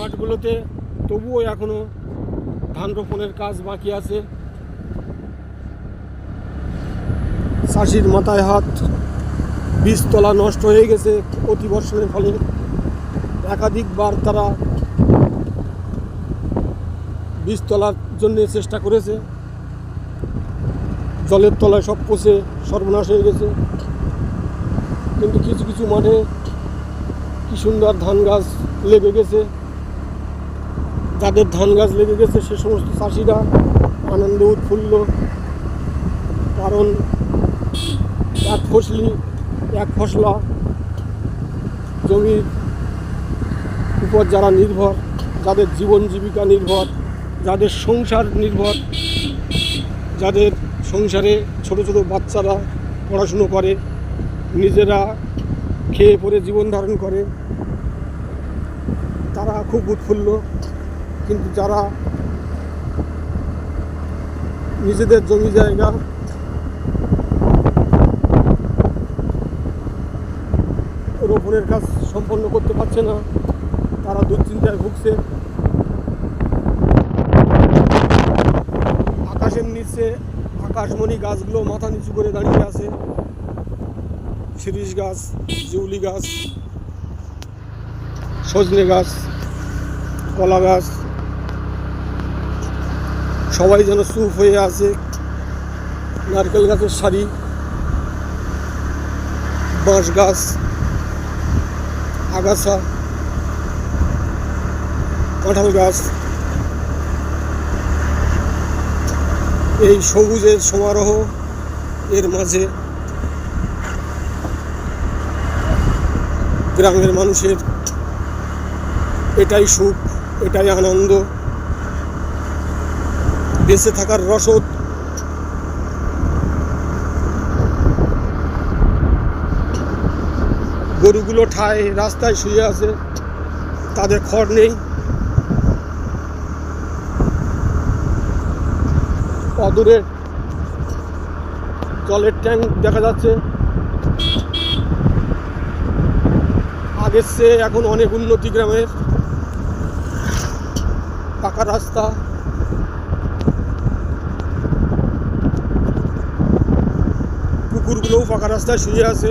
হতে তবুও এখনও ধান রোপণের কাজ বাকি আছে। চাষির মাথায় হাত, বীজতলা নষ্ট হয়ে গেছে অতি বর্ষণের ফলে। একাধিকবার তারা বীজ তোলার জন্য চেষ্টা করেছে। জলের তলায় সব পচে সর্বনাশ হয়ে গেছে। কিন্তু কিছু কিছু মাঠে কি সুন্দর ধান গাছ লেগে গেছে। যাদের ধান গাছ লেগে গেছে, সে সমস্ত চাষিরা আনন্দে উৎফুল্ল। কারণ এক ফসলি, এক ফসলা জমির উপর যারা নির্ভর, যাদের জীবন জীবিকা নির্ভর, যাদের সংসার নির্ভর, যাদের সংসারে ছোট ছোট বাচ্চারা পড়াশুনো করে, নিজেরা খেয়ে পরে জীবন ধারণ করে, তারা খুব উৎফুল্ল। কিন্তু যারা নিজেদের জমি জায়গা রোপণের কাজ সম্পন্ন করতে পারছে না, তারা দুশ্চিন্তায় ভুগছে। আকাশের নিচে আকাশমণি গাছগুলো মাথা নিচু করে দাঁড়িয়ে আছে। শিরিষ গাছ, জিউলি গাছ, সজনে গাছ, কলা গাছ সবাই যেন চুপ হয়ে আছে। নারকেল গাছের সারি বাঁশ গাছ আগাছা, কাঁঠাল গাছ। এই সবুজের সমারোহ এর মাঝে গ্রামের মানুষের এটাই সুখ, এটাই আনন্দ। বেঁচে থাকার রসদ। গরুগুলো ঠায়, রাস্তায় শুয়ে আছে, তাদের খড় নেই। অদূরে জলের ট্যাঙ্ক দেখা যাচ্ছে। আগের চেয়ে এখন অনেক উন্নতি গ্রামের। পাকা রাস্তা। পুকুরগুলোও পাকা রাস্তায় শুয়ে আছে।